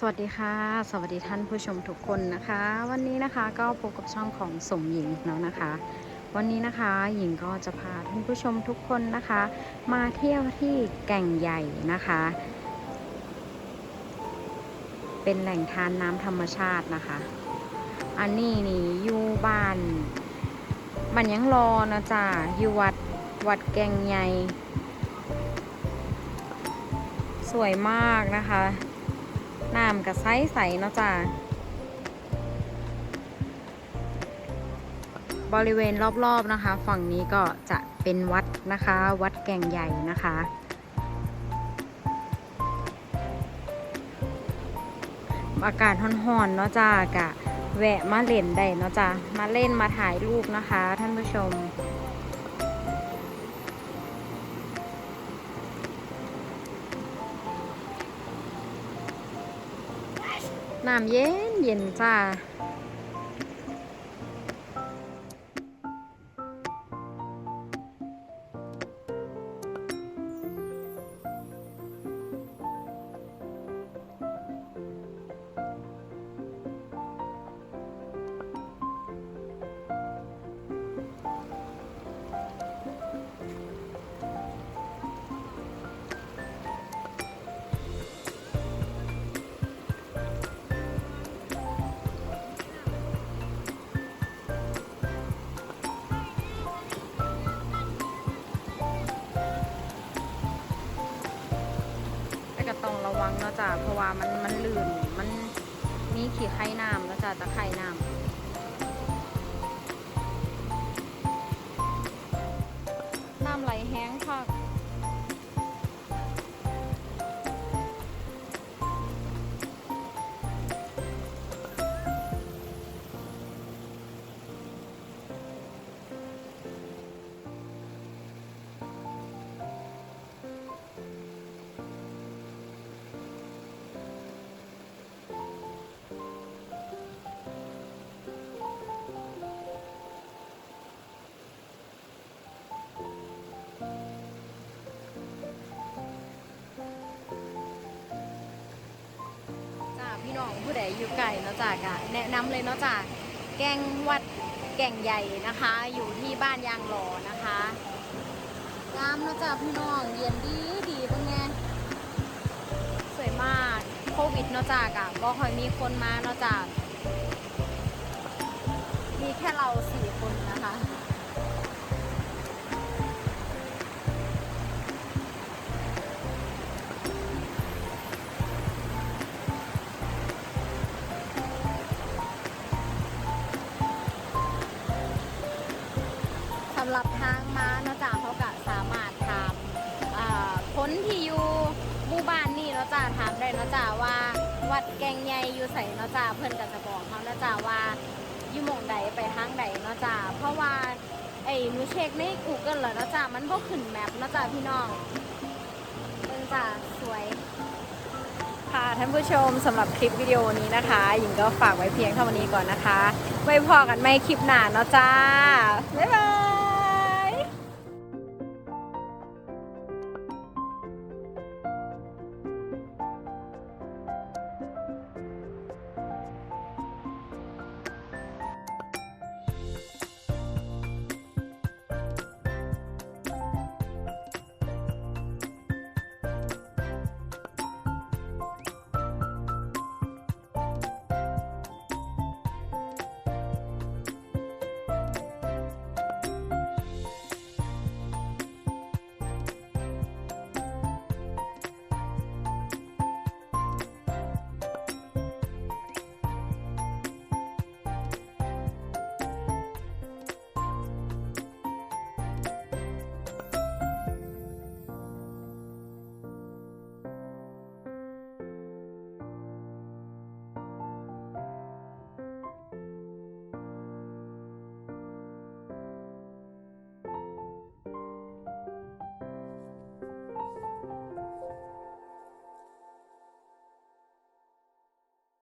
สวัสดีค่ะ สวัสดีท่านผู้ชมทุกคนนะคะ วันนี้นะคะก็พบกับช่องของสมหญิงแล้วนะคะ วันนี้นะคะหญิงก็จะพาท่านผู้ชมทุกคนนะคะ มาเที่ยวที่แก่งใหญ่นะคะ เป็นแหล่งทานน้ำธรรมชาตินะคะ อันนี้นี่อยู่บ้านมันยังรอนะจ๊ะอยู่วัดวัดแก่งใหญ่ สวยมากนะคะ น้ำกับไซใสเนาะจ้ะบริเวณรอบๆนะคะ ฝั่งนี้ก็จะเป็นวัดนะคะ วัดแก่งใหญ่นะคะ อากาศร้อนๆเนาะจ้ากะแวะมาเล่นได้เนาะจ้ะมาเล่นมาถ่ายรูปนะคะ ท่านผู้ชม น้ำเย็นเย็นจ้า วังเนาะจ้ะเพราะว่ามันมันลื่นมันมีขี้ไข่น้ำเนาะจ้ะตะไคร่น้ ยู่ไกลเนาะจากะแนะนำเลยเนาะจ้าแกงวัดแก่งใหญ่นะคะ อยู่ที่บ้านยางหล่อนะคะงามเนาะจ้าพี่น้องเย็นดีดีเป็นไงสวยมากโควิดเนาะจากะก็คอยมีคนมาเนาะจ้ามีแค่เราสี่คนนะคะ วัดแกงใหญ่อยู่ใส่เนาะจ้าเพิ่อนก็จะบอกเขาเนาะจ้าว่าอยู่หม่องใดไปทางใดเนาะจ้าเพราะว่าไอ้หนูเช็คใน Google แล้วเนาะจ้ามันบ่ขึ้นแมปเนาะจ้าพี่น้องเบิ่งจ้าสวย ค่ะท่านผู้ชมสำหรับคลิปวิดีโอนี้นะคะหญิงก็ฝากไว้เพียงเท่านี้ก่อนนะคะ ไว้พอกันไม่คลิปหน้าเนาะจ้า บ๊ายบาย